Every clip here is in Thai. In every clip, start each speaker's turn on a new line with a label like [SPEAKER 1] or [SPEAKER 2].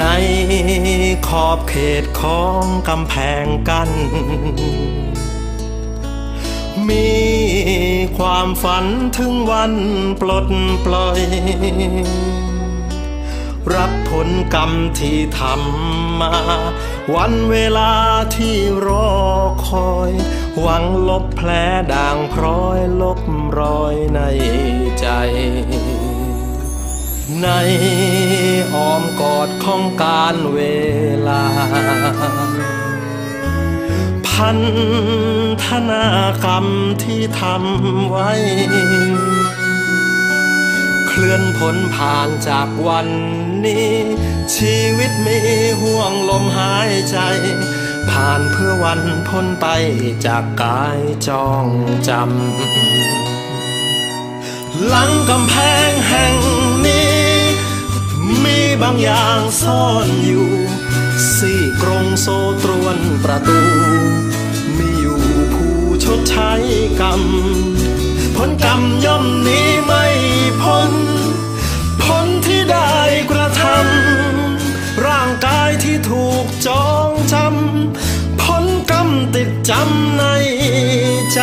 [SPEAKER 1] ในขอบเขตของกำแพงกันมีความฝันถึงวันปลดปล่อย รับผลกรรมที่ทำมา วันเวลาที่รอคอย หวังลบแผลด่างพร้อยลบรอยในใจ ในอ้อมกอดของการเวลา พันธนากรรมที่ทำไว้ เคลื่อนพ้นผ่านจากวันนี้ ชีวิตมีห่วงลมหายใจ ผ่านเพื่อวันพ้นไปจากกายจ้องจำหลังกำแพงแห่ง บางอย่างซ่อนอยู่ สี่กรงโซตรวนประตู มีอยู่ผู้ชดใช้กรรมผลกรรมย่อมหนี้ไม่พ้นผลที่ได้กระทำร่างกายที่ถูกจองจำผลกรรมติดจำในใจ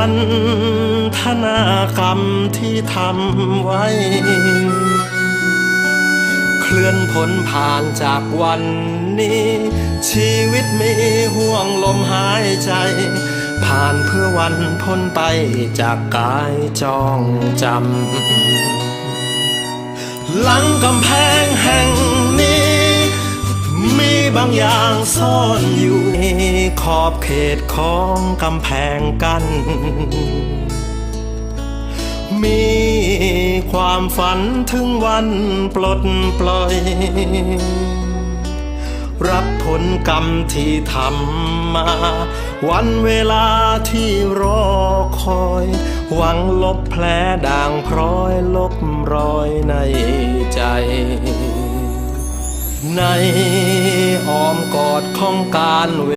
[SPEAKER 1] พันธนากรรมที่ทำไว้ เคลื่อนพ้นผ่านจากวันนี้ ชีวิตมีห่วงลมหายใจ ผ่านเพื่อวันพ้นไปจากกายจ้องจำ หลังกำแพงแห่ง มีบางอย่างซ่อนอยู่ขอบเขตของกำแพงกัน มีความฝันถึงวันปลดปล่อย รับผลกรรมที่ทำมา วันเวลาที่รอคอย หวังลบแผลด่างพร้อยลบรอยในใจ ในอ้อมกอดของการเว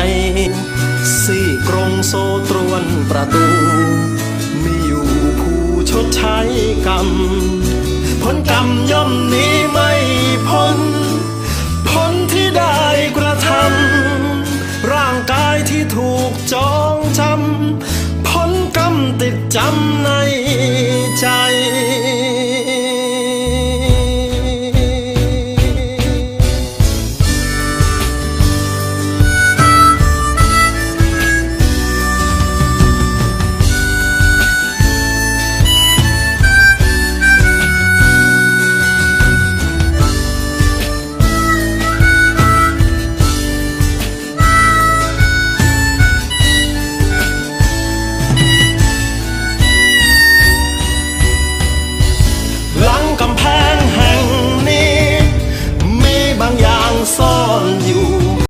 [SPEAKER 1] ในสี่กรงโซตรวนประตู มีอยู่ผู้ชดใช้กรรมผลกรรมย่อมหนี้ไม่พ้นผลที่ได้กระทำร่างกายที่ถูกจองจำผลกรรมติดจำในใจ